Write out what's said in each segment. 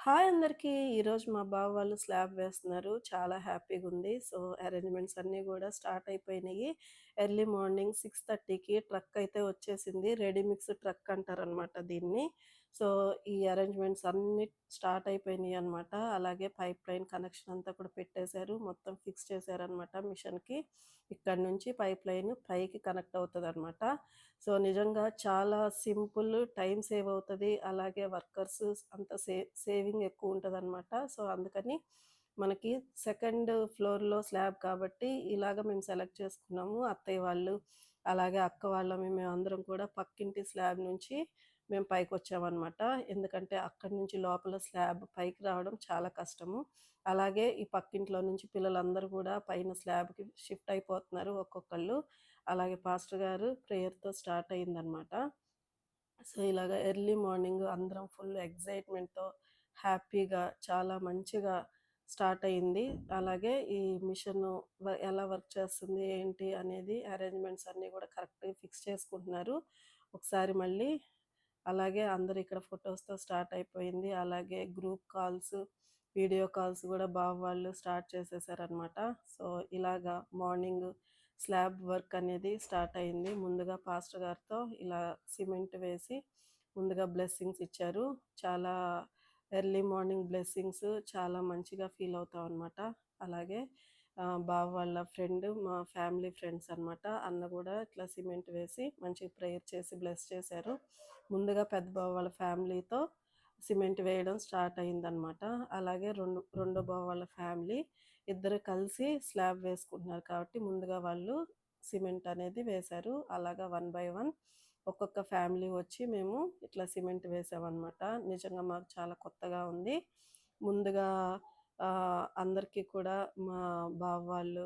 Hi అందరికీ! ఈరోజు మా బావ వాళ్ళు స్లాబ్ వేస్తున్నారు. చాలా హ్యాపీగా ఉంది సో, అరేంజ్‌మెంట్స్ అన్నీ కూడా స్టార్ట్ అయిపోయినాయి ఎర్లీ మార్నింగ్ 6:30కి ట్రక్ అయితే వచ్చేసింది. రెడీ మిక్స్ ట్రక్ అంటారనమాట దీన్ని. సో, ఈ అరేంజ్‌మెంట్స్ అన్ని స్టార్ట్ అయిపోయినాయి అనమాట అలాగే పైప్ లైన్ కనెక్షన్ అంతా కూడా పెట్టేశారు. మొత్తం ఫిక్స్ చేశారనమాట మిషన్‌కి. ఇక్కడి నుంచి పైప్ లైన్ పైకి కనెక్ట్ అవుతుంది అనమాట సో, నిజంగా చాలా సింపుల్, టైం సేవ్ అవుతుంది అలాగే వర్కర్స్ అంత సే సేవింగ్ ఎక్కువ ఉంటుంది అనమాట సో, అందుకని మనకి సెకండ్ ఫ్లోర్‌లో స్లాబ్ కాబట్టి ఇలాగ మేము సెలెక్ట్ చేసుకున్నాము. అత్తయ్య వాళ్ళు, అలాగే అక్క వాళ్ళం మేము అందరం కూడా పక్కింటి స్లాబ్ నుంచి మేము పైకి వచ్చామన్నమాట ఎందుకంటే అక్కడి నుంచి లోపల స్లాబ్ పైకి రావడం చాలా కష్టము. అలాగే ఈ పక్కింట్లో నుంచి పిల్లలందరూ కూడా పైన స్లాబ్‌కి షిఫ్ట్ అయిపోతున్నారు ఒక్కొక్కళ్ళు. అలాగే పాస్టర్ గారు ప్రేయర్‌తో స్టార్ట్ అయిందనమాట. సో, ఇలాగ ఎర్లీ మార్నింగ్ అందరం ఫుల్ ఎక్సైట్‌మెంట్‌తో, హ్యాపీగా చాలా మంచిగా స్టార్ట్ అయింది. అలాగే ఈ మిషన్ ఎలా వర్క్ చేస్తుంది, ఏంటి అనేది అరేంజ్‌మెంట్స్ అన్నీ కూడా కరెక్ట్‌గా ఫిక్స్ చేసుకుంటున్నారు. ఒకసారి మళ్ళీ అలాగే అందరూ ఇక్కడ ఫొటోస్తో స్టార్ట్ అయిపోయింది. అలాగే గ్రూప్ కాల్స్, వీడియో కాల్స్ కూడా బావ వాళ్ళు స్టార్ట్ చేసేసారనమాట. సో, ఇలాగా మార్నింగ్ స్లాబ్ వర్క్ అనేది స్టార్ట్ అయింది. ముందుగా పాస్టర్ గారితో ఇలా సిమెంట్ వేసి ముందుగా బ్లెస్సింగ్స్ ఇచ్చారు. చాలా ఎర్లీ మార్నింగ్ బ్లెస్సింగ్స్ చాలా మంచిగా ఫీల్ అవుతాం అనమాట. అలాగే బావ వాళ్ళ ఫ్రెండ్ మా ఫ్యామిలీ ఫ్రెండ్స్ అనమాట. అన్న కూడా ఇట్లా సిమెంట్ వేసి మంచిగా ప్రేయర్ చేసి బ్లెస్ చేశారు. ముందుగా పెద్ద బావ వాళ్ళ ఫ్యామిలీతో సిమెంట్ వేయడం స్టార్ట్ అయిందనమాట. అలాగే రెండు రెండో బావ వాళ్ళ ఫ్యామిలీ ఇద్దరు కలిసి స్లాబ్ వేసుకుంటున్నారు కాబట్టి ముందుగా వాళ్ళు సిమెంట్ అనేది వేశారు. అలాగా వన్ బై వన్ ఒక్కొక్క ఫ్యామిలీ వచ్చి మేము ఇట్లా సిమెంట్ వేసామనమాట. నిజంగా మాకు చాలా కొత్తగా ఉంది. ముందుగా అందరికీ కూడా మా బావ వాళ్ళు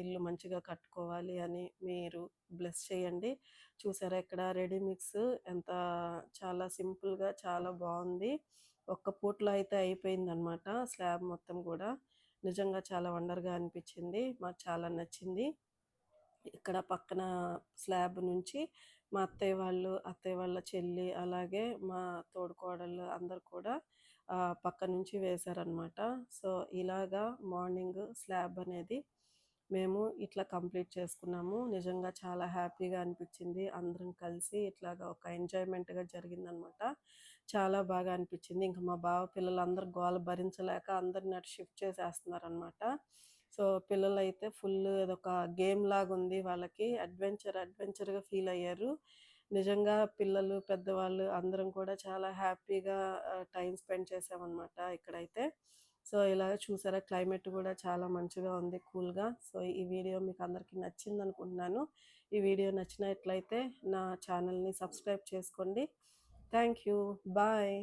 ఇల్లు మంచిగా కట్టుకోవాలి అని మీరు బ్లెస్ చేయండి. చూసారా ఇక్కడ రెడీ మిక్స్ ఎంత చాలా సింపుల్‌గా చాలా బాగుంది ఒక్క పూట్లో అయితే అయిపోయిందనమాట స్లాబ్ మొత్తం కూడా నిజంగా చాలా వండర్‌గా అనిపించింది మాకు చాలా నచ్చింది. ఇక్కడ పక్కన స్లాబ్ నుంచి మా అత్తయ్య వాళ్ళు, అత్తయ్య వాళ్ళ చెల్లి, అలాగే మా తోడుకోడళ్ళు అందరు కూడా పక్క నుంచి వేశారనమాట. సో, ఇలాగా మార్నింగ్ స్లాబ్ అనేది మేము ఇట్లా కంప్లీట్ చేసుకున్నాము. నిజంగా చాలా హ్యాపీగా అనిపించింది అందరం కలిసి ఇట్లాగా ఒక ఎంజాయ్‌మెంట్‌గా జరిగిందనమాట. చాలా బాగా అనిపించింది ఇంకా మా బావ పిల్లలందరూ గోల భరించలేక అందరిని అటు షిఫ్ట్ చేసేస్తున్నారనమాట. సో, పిల్లలైతే ఫుల్ అదొక గేమ్ లాగా ఉంది వాళ్ళకి. అడ్వెంచర్, అడ్వెంచర్‌గా ఫీల్ అయ్యారు. నిజంగా పిల్లలు, పెద్దవాళ్ళు అందరం కూడా చాలా హ్యాపీగా టైం స్పెండ్ చేసామన్నమాట ఇక్కడైతే. సో, ఇలా చూసారా క్లైమేట్ కూడా చాలా మంచిగా ఉంది కూల్‌గా. సో, ఈ వీడియో మీకు అందరికీ నచ్చిందనుకుంటున్నాను. ఈ వీడియో నచ్చినట్లయితే నా ఛానల్‌ని సబ్స్క్రైబ్ చేసుకోండి. Thank you. బాయ్.